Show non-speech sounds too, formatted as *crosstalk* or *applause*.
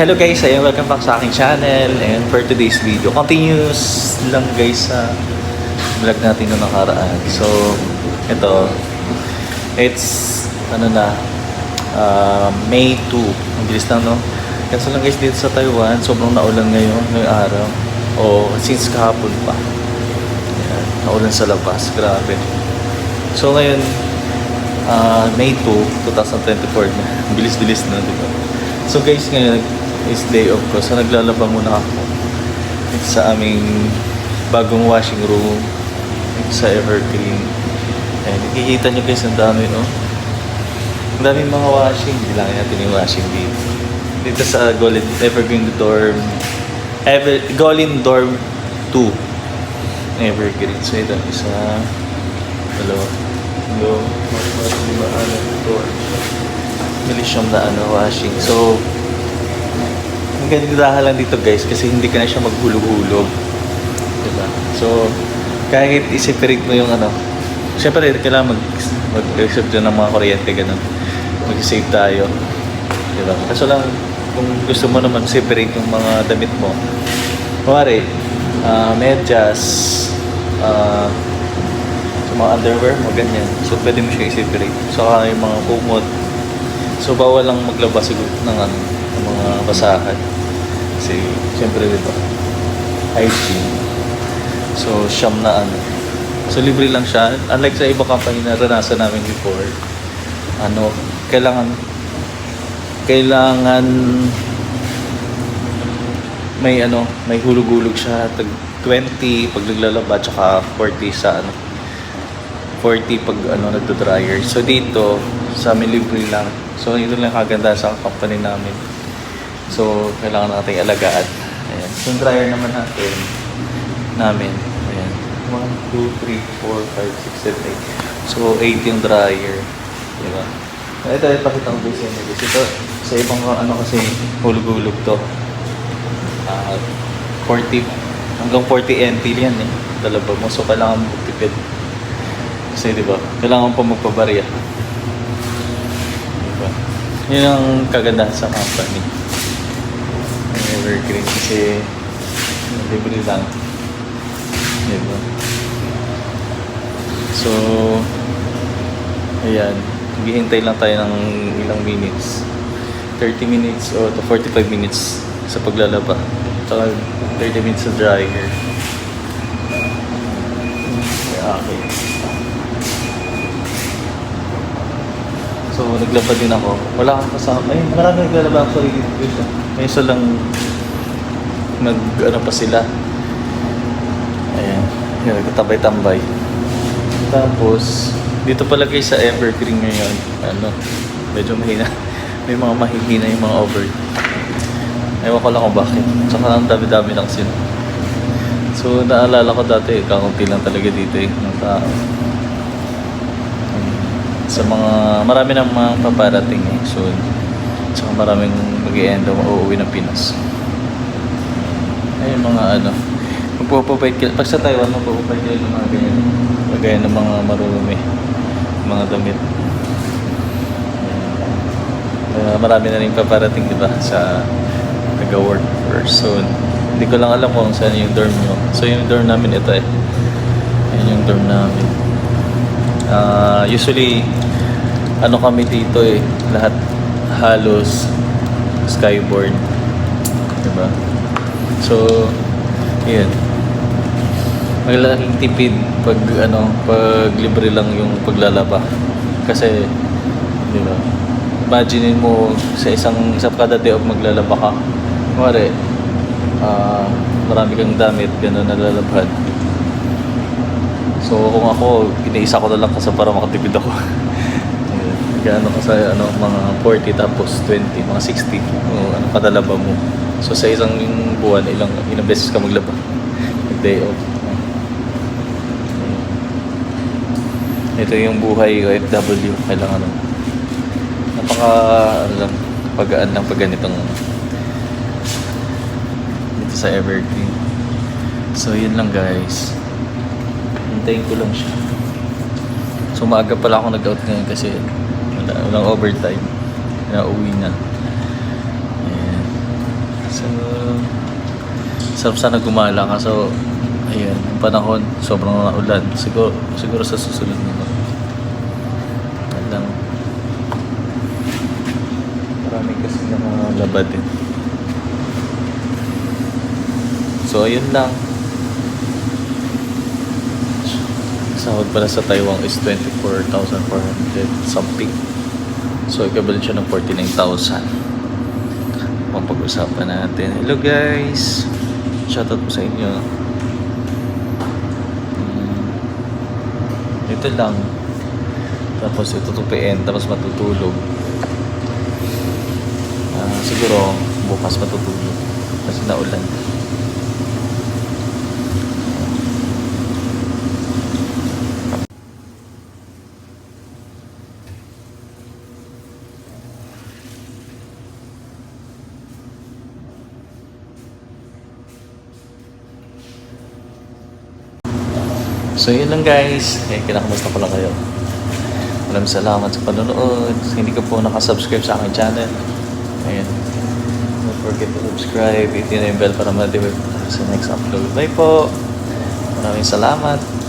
hello guys, ayun, welcome back sa aking channel and for today's video, continuous lang guys sa vlog natin noong nakaraan. So, ito, it's, ano na, uh, May 2. Ang bilis lang, no? Kasi lang guys dito sa Taiwan, sobrang naulan ngayon, ngayong araw. O, since kahapon pa. Ayan, naulan sa labas, grabe. So ngayon, uh, May 2, 2024 na. Bilis-bilis na, di ba? So guys, ngayon is day off ko. So naglalaba muna ako sa aming bagong washing room sa Evergreen. And nakikita nyo guys, ang dami, no? Ang daming mga washing. Bilangin natin yung washing dito. Dito sa Golden Evergreen Dorm. Ever, Golden Dorm 2. Evergreen. So ito, isa, dalawa, tatlo, apat, lima, anim, ito. Bilis siyang na ano, washing. So, ang gandahan lang dito guys kasi hindi ka na siya maghulog-hulog. Diba? So, kahit i-separate mo yung ano, syempre kailangan mag, dyan ng mga kuryente, ganun. Mag-save tayo. Diba? Kaso lang, kung gusto mo naman separate yung mga damit mo, kumari, uh, medyas, uh, sa mga underwear mo, ganyan. So, pwede mo siya i-separate. Saka yung mga kumot. So, bawal lang maglabas siguro ng, ano, ng mga basahan. Kasi, syempre, di ba? Hygiene. So, siyam na ano. So, libre lang siya. Unlike sa iba company na ranasan namin before, ano, kailangan, kailangan may ano, may hulog-hulog siya. Tag 20 pag naglalaba, tsaka 40 sa ano, 40 pag ano nagdo-dryer. So dito sa amin libre lang. So ito lang kaganda sa company namin. So kailangan nating alagaan. Ayan. So dryer naman natin namin. Ayan. 1, 2, 3, 4, 5, 6, 7, 8. So 8 yung dryer. Diba? Ito, ipakita ko guys yun. Guys. Ito, sa ibang ano kasi hulog-hulog to. Ah, 40 hanggang 40 NT yan eh. Dalaba mo. So kailangan mo tipid. Kasi di ba, kailangan pa magpabarya. Di ba? Yun ang kagandahan sa company. Evergreen kasi libre lang. Di ba? So, ayan. Hihintay lang tayo ng ilang minutes. 30 minutes o to 45 minutes sa paglalaba. Tsaka 30 minutes sa dryer. Okay. So, naglaba din ako. Wala kang kasama. Ay, marami naglalaba actually. May isa lang nag, ano pa sila. Ayan. Yan, nagtatambay-tambay. Tapos, dito pala kayo sa Evergreen ngayon. Ano, medyo mahina. *laughs* May mga mahihina yung mga over. Ewan ko lang kung bakit. Tsaka ang dami-dami lang sila. So, naalala ko dati, kakunti lang talaga dito eh, ng tao. Sa mga, marami nang mga paparating eh, soon. Tsaka maraming mag end o uuwi ng Pinas. Ayun mga ano, magpupapait ka, pag sa Taiwan, magpupapait ka ng mga ganyan. Magaya ng mga marurumi, mga damit. Uh, marami na rin paparating, di ba, sa taga-work or soon. Hindi ko lang alam kung saan yung dorm nyo. So yung dorm namin ito eh. Yan yung dorm namin. Ah, usually, ano kami dito eh, lahat halos skyboard. Diba? So, yun. Malaking tipid pag ano, pag libre lang yung paglalaba. Kasi, di ba? Imagine mo sa isang sa kada day of maglalaba ka. Kumari, ah marami kang damit, gano'n nalalabhan. So kung ako, iniisa ko na lang kasi para makatipid ako. *laughs* Ayun. Kaya ano mga 40 tapos 20, mga 60, o ano kadalaba mo. So sa isang buwan, ilang, ilang beses ka maglaba. Mag-day off. Ito yung buhay OFW. Kailangan ano. Napaka, ano lang, pagaan lang pag ganitong dito sa Evergreen. So, yun lang guys. Hintayin ko lang siya. So, maaga pala ako nag-out ngayon kasi wala, walang overtime. Kaya uwi na. So, sarap sana gumala kaso ayun, yung panahon sobrang naulan. Siguro, siguro sa susunod. Yan lang. Kasi nakalabad din. So, ayun lang. Sahod pala sa Taiwan is 24,400 something. So, equivalent siya ng 49,000. Ang pag-usapan natin. Hello guys! Shoutout po sa inyo. Hmm. Ito lang. Tapos itutupiin, tapos matutulog. Ah, siguro, bukas matutulog. Kasi naulan. So yun lang guys. Eh, kinakamusta ko lang kayo. Maraming salamat sa panonood. Hindi ka po nakasubscribe sa aking channel. Ayan. Don't forget to subscribe. Hit na yung bell para ma-notify sa next upload. Bye po. Maraming salamat.